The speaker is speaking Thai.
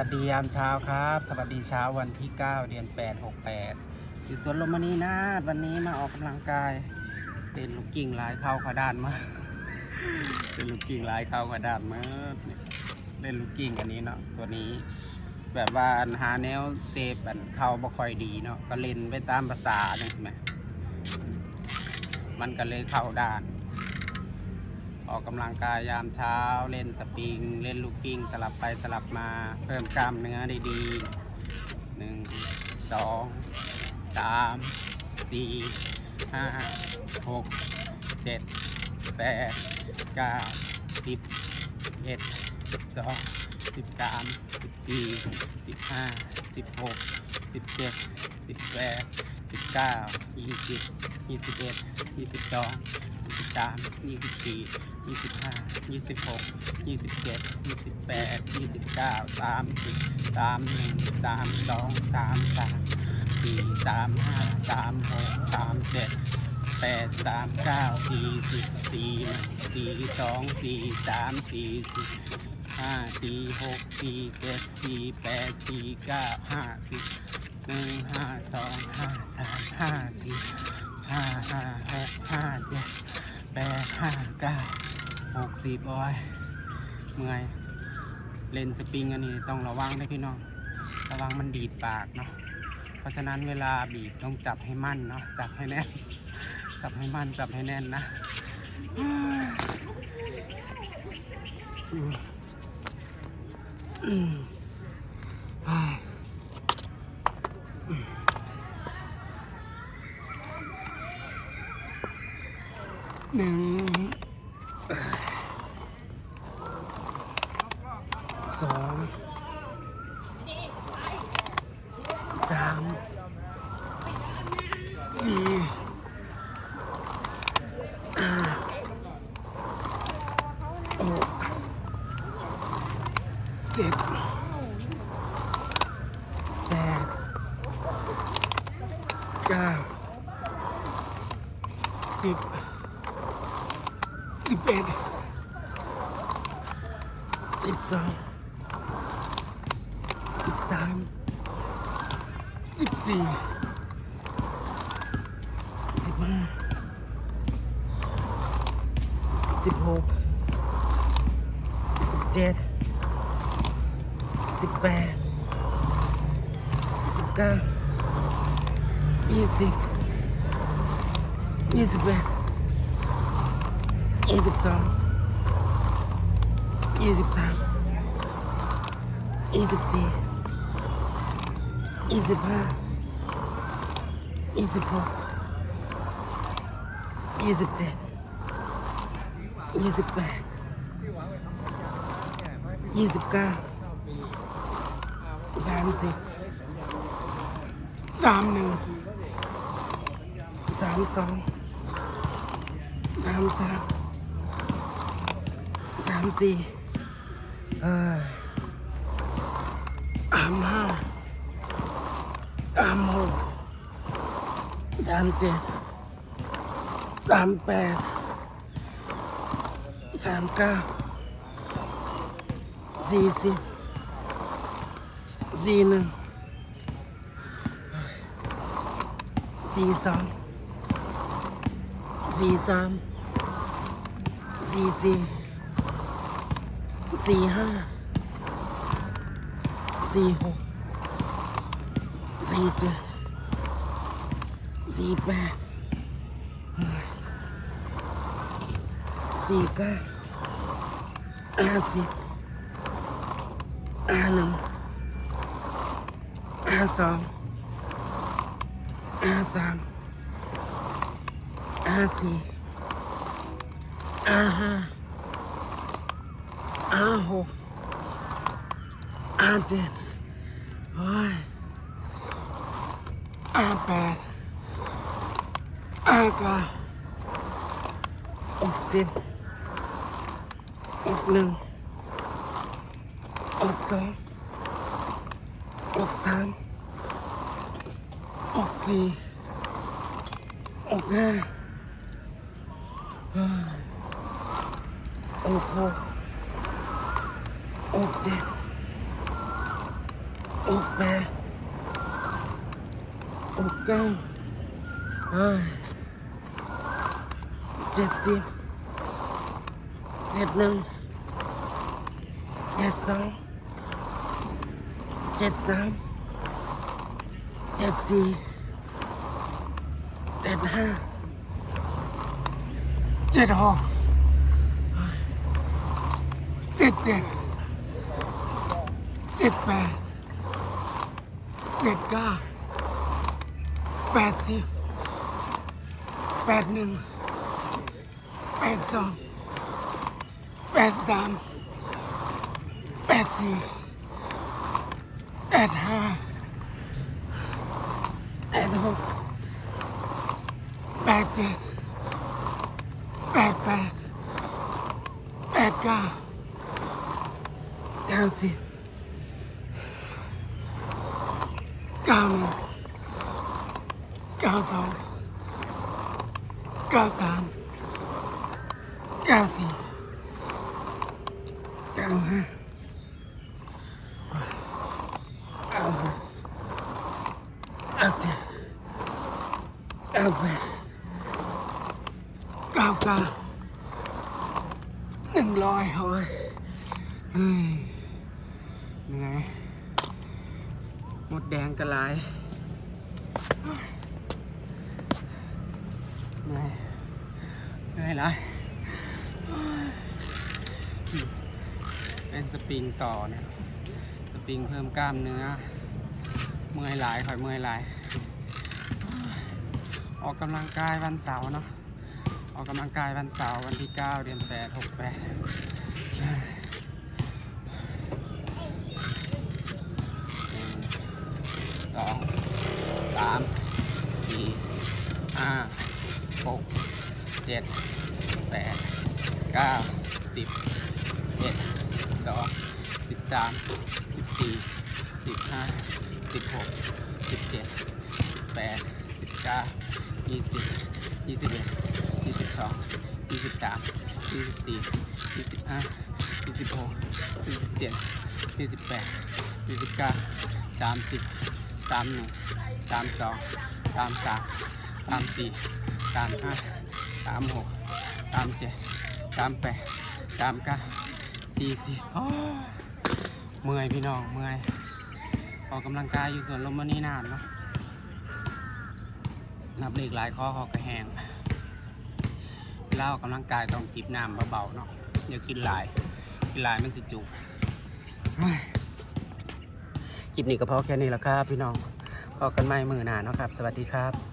วัสดียามเช้าครับ สวัสดีเช้าวันที่ 9 เดือน 8 68อยู่สวนลมมณีนาถวันนี้มาออกกำลังกายเต้นลูกกิ่งลายเข้าขาด้านมาเต้นลูกกิ่งลายเข้าขาด้านมาเนี่ยเล่นลูกกิ่งอันนี้เนาะตัวนี้ แบบว่าอันหาแนวเซฟอันเข้าบ่ค่อยดีเนาะก็เล่นไปตามภาษาจังใช่ไหมมันก็เลยเข้าด้าน ออกกำลังกายยามเช้า เล่นสปริง เล่นลูกกิ้ง สลับไปสลับมา เพิ่มกล้ามเนื้อได้ดีหนึ่งสองสามสี่ห้าหกเจ็ดแปดเก้าสิบเอ็ดสิบสองสิบสามสิบสี่สิบห้าสิบหกสิบเจ็ดสิบแปดสิบเก้ายี่สิบยี่สิบเอ็ดยี่สิบสอง สิบสามยี่สิบสี่ยี่สิบห้ายี่สิบหกยี่สิบเจ็ดยี่สิบแปดยี่สิบเก้าสามสิบสามหนึ่งสามสองสามสามสี่สามห้าสามหกสามเจ็ดแปดสามเก้าสี่สิบสี่สี่สองสี่สามสี่สิบห้าสี่หกสี่เจ็ดสี่แปดสี่เก้าห้าสิบหนึ่งห้าสองห้าสามห้าสี่ห้าห้าหกห้าเจ็ด ปดห้าเก้าหกสิบโอ้ยเมื่อยเลนสปริงอันนี้ต้องระวังนะพี่น้อง ระวังมันดีดปากเนาะเพราะฉะนั้นเวลาบีบต้องจับให้มั่นเนาะจับให้แน่น จับให้มั่นจับให้แน่นนะอืม อืมเฮ้ย หนึ่งสองสามสี่ห้าหกเจ็ดแปดเก้าสิบ ดสิบสองสิบสามสิบสี่สิบห้าสิบหกสิบเจ็ดสิบแปดสิบเก้ายี่สิบยี่สิบเอ็ด ยี่สิบสองยี่สิบสามยี่สิบสี่ยี่สิบห้ายี่สิบหกยี่สิบเจ็ดยี่สิบแปดยี่สิบเก้าสามสิบสามหนึ่งสามสองสามสามามสี่เออสามห้าสามหกสามเจ็ดสามแปดสามเก้าสี่สิบสี่หนึ่งสี่สองสี่สามสี่สี่ สี่ห้าสี่หกสี่เจ็ดสี่แปดสี่เก้าห้าสิบห้าหนึ่งห้าสองห้าสามห้าสี่ห้าห้า ห้าหกห้าเจ็ดโอ้ยห้าแปดห้าเก้าหกสิบหกหนึ่งหกสองหกสามออกสี่ออกห้าเฮ้ยออกหก ออกเจ็ดออกแปดอกเก้าเอ้ยเจ็ดสิบเจ็ดหนึ่งเจ็ดสองเจ็ดสามเจ็ดสี่เจ็ดห้าเจ็ดหกเจ็ดเจ็ด เจ็ดแปดเจ็ดเก้าแปดสิบแปดหนึ่งแปดสองแปดสามแปดสี่แปดห้าแปดหกแปดเจ็ดแปดแปดแปดเก้าเก้าสิบเก้าหนึ่ง เก้าสองเก้าสามเก้าสี่เก้าห้าเก้าหกเก้าเนื่อยไรเป็นสปริงต่อเนี่ยสปริงเพิ่มกล้ามเนื้อ เมื่อยหลายคอยเมื่อยหลาย ออกกำลังกายวันเสาร์เนาะออกกำลังกายวันเสาร์วันที่ 9 เดือน8 68สองสามสี่ห้าหกเจ็ด แปดเก้าสิบเอ็ดสองสิบสามสิบสี่สิบห้าสิบหกสิบเจ็ดแปดสิบเก้ายี่สิบยี่สิบเอ็ดยี่สิบสองยี่สิบสามยี่สิบสี่ยี่สิบห้ายี่สิบหกยี่สิบเจ็ดยี่สิบแปดยี่สิบเก้าสามสิบสามหนึ่งสามสองสามสามสามสี่สามห้าสามหก สามเจ็ดสามแปดสามเก้าสี่สิบโอ้ยเมื่อยพี่น้องเมื่อยออกกำลังกายอยู่สวนลมมันนี่นานเนาะนับเลขหลายข้อคอกระแหงเวลาออกกำลังกายต้องจิบน้ำเบาๆเนาะอย่ากินหลายกินหลายมันสิจุกเฮ้ยคลิปนี้ก็พอแค่นี้แล้วครับพี่น้องพอกันใหม่มือหนาเนาะครับ สวัสดีครับ